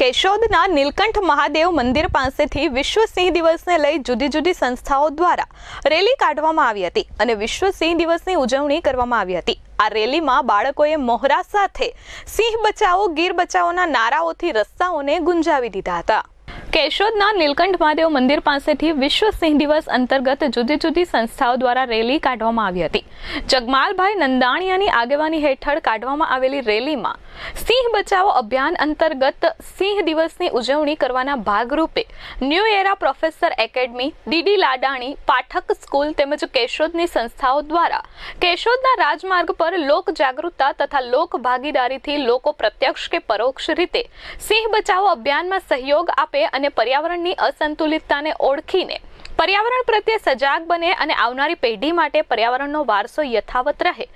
કેશોદના નીલકંઠ મહાદેવ મંદિર પાસેથી વિશ્વ સિંહ દિવસને લઈ જુદી જુદી સંસ્થાઓ દ્વારા રેલી કાઢવામાં આવી હતી અને વિશ્વ સિંહ દિવસની ઉજવણી કરવામાં આવી હતી. આ રેલીમાં બાળકોએ મોહરા સાથે સિંહ બચાવો ગીર બચાવોના નારાઓથી રસ્તાઓને ગુંજાવી દીધા હતા. કેશોદના નીલકંઠ મહાદેવ મંદિર પાસેથી વિશ્વ સિંહ દિવસ અંતર્ગત જુદી જુદી સંસ્થાઓ દ્વારા રેલી કાઢવામાં આવી હતી. જગમાલભાઈ નંદાણીયાની આગેવાની હેઠળ કાઢવામાં આવેલી રેલીમાં સિંહ બચાવો અભિયાન અંતર્ગત સિંહ દિવસની ઉજવણી કરવાના ભાગરૂપે new era professor academy, DD Ladani, Pathak school તેમજ કેશોદની સંસ્થાઓ દ્વારા કેશોદના રાજમાર્ગ પર લોક જાગૃતતા તથા લોક ભાગીદારીથી લોકો પ્રત્યક્ષ કે પરોક્ષ રીતે સિંહ બચાવો અભિયાનમાં સહયોગ આપે અને પર્યાવરણની અસંતુલિતતાને ઓળખીને પર્યાવરણ પ્રત્યે સજાગ બને અને આવનારી પેઢી માટે પર્યાવરણનો વારસો યથાવત રહે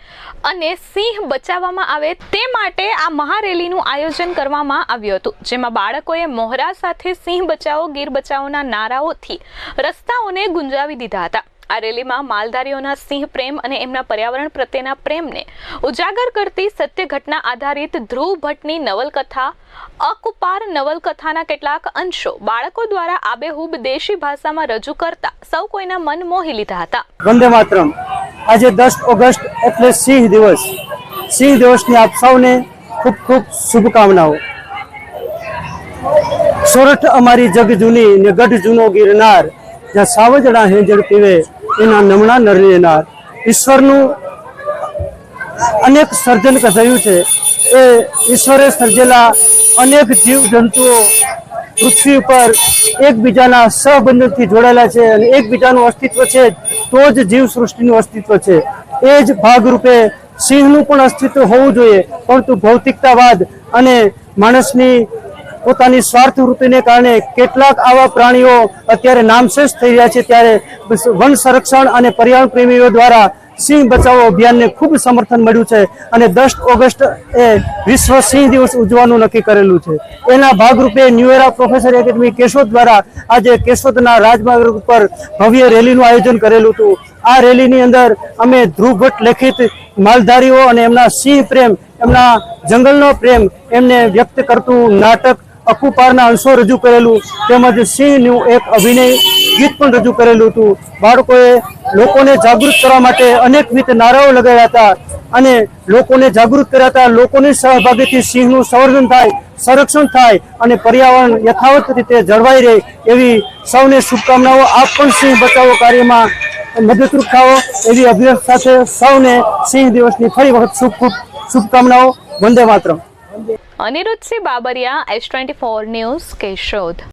અને સિંહ બચાવવામાં આવે તે માટે આ મહારેલીનું આયોજન કરવામાં આવ્યું હતું, જેમાં બાળકોએ મોહરા સાથે સિંહ બચાવો, ગીર બચાવોના નારાઓથી રસ્તાઓને ગુંજાવી દીધા હતા. આ રેલીમાં માલધારીઓના સિંહ પ્રેમ અને એમના પર્યાવરણ પ્રત્યેના પ્રેમને ઉજાગર કરતી સત્ય ઘટના આધારિત ધ્રુવ ભટ્ટની નવલકથા, અકુપાર નવલકથાના કેટલાક અંશો બાળકો દ્વારા આબેહૂબ દેશી ભાષામાં રજૂ કરતા સૌ કોઈના મન મોહી લીધા હતા. વંદે માતરમ. આજે દસ ઓગસ્ટ એટલે સિંહ દિવસ. સિંહ દિવસની આપ સૌને ખૂબ ખૂબ શુભકામનાઓ. સોરઠ અમારી જગ જૂની ને ગઢ જૂનો ગિરનાર, જ્યાં સાવજડા હેંજળ પીવે એના નમણા નર ઈશ્વરનું અનેક સર્જન થયું છે. એ ઈશ્વરે સર્જેલા અનેક જીવ જંતુઓ પૃથ્વી ઉપર એકબીજાના સહબંધનથી જોડાયેલા છે અને એકબીજાનું અસ્તિત્વ છે તો જ જીવ સૃષ્ટિનું અસ્તિત્વ છે. એ જ ભાગરૂપે સિંહનું પણ અસ્તિત્વ હોવું જોઈએ. પરંતુ ભૌતિકતાવાદ અને માણસની પોતાની સ્વાર્થ વૃત્તિને કારણે કેટલાક આવા પ્રાણીઓ અત્યારે નામશેષ થઈ રહ્યા છે. ત્યારે વન સંરક્ષણ અને પર્યાવરણ પ્રેમીઓ દ્વારા સિંહ બચાવો અભિયાનને ખૂબ સમર્થન મળ્યું છે અને દસ ઓગસ્ટ એ વિશ્વ સિંહ દિવસ ઉજવવાનું નક્કી કરેલું છે. એના ભાગરૂપે ન્યુએરા પ્રોફેસર એકેડમી કેશોદ દ્વારા આજે કેશોદના રાજમાર્ગ ઉપર ભવ્ય રેલીનું આયોજન કરેલું હતું. આ રેલીની અંદર અમે ધ્રુવ ભટ્ટ લેખિત માલધારીઓ અને એમના સિંહ પ્રેમ, એમના જંગલનો પ્રેમ એમને વ્યક્ત કરતું નાટક અકુપારના અંશો રજૂ કરેલું, તેમજ સિંહનું એક અભિનય ગીત પણ રજૂ કરેલું હતું. બાળકોએ લોકોને જાગૃત કરવા માટે અનેકવિધ નારાઓ લગાવ્યા હતા અને લોકોને જાગૃત કર્યા હતા. લોકોની સહભાગીથી સિંહનું સંવર્ધન થાય, સંરક્ષણ થાય અને પર્યાવરણ યથાવત રીતે જળવાઈ રહે એવી સૌને શુભકામનાઓ. આપ પણ સિંહ બચાવો કાર્યમાં મદદરૂપ થાઓ એવી અભ્યાસ સાથે સૌને સિંહ દિવસની ફરી વખત શુભ શુભકામનાઓ. વંદે માતરમ. Aniruddhsinh Babariya S twenty four news Keshod.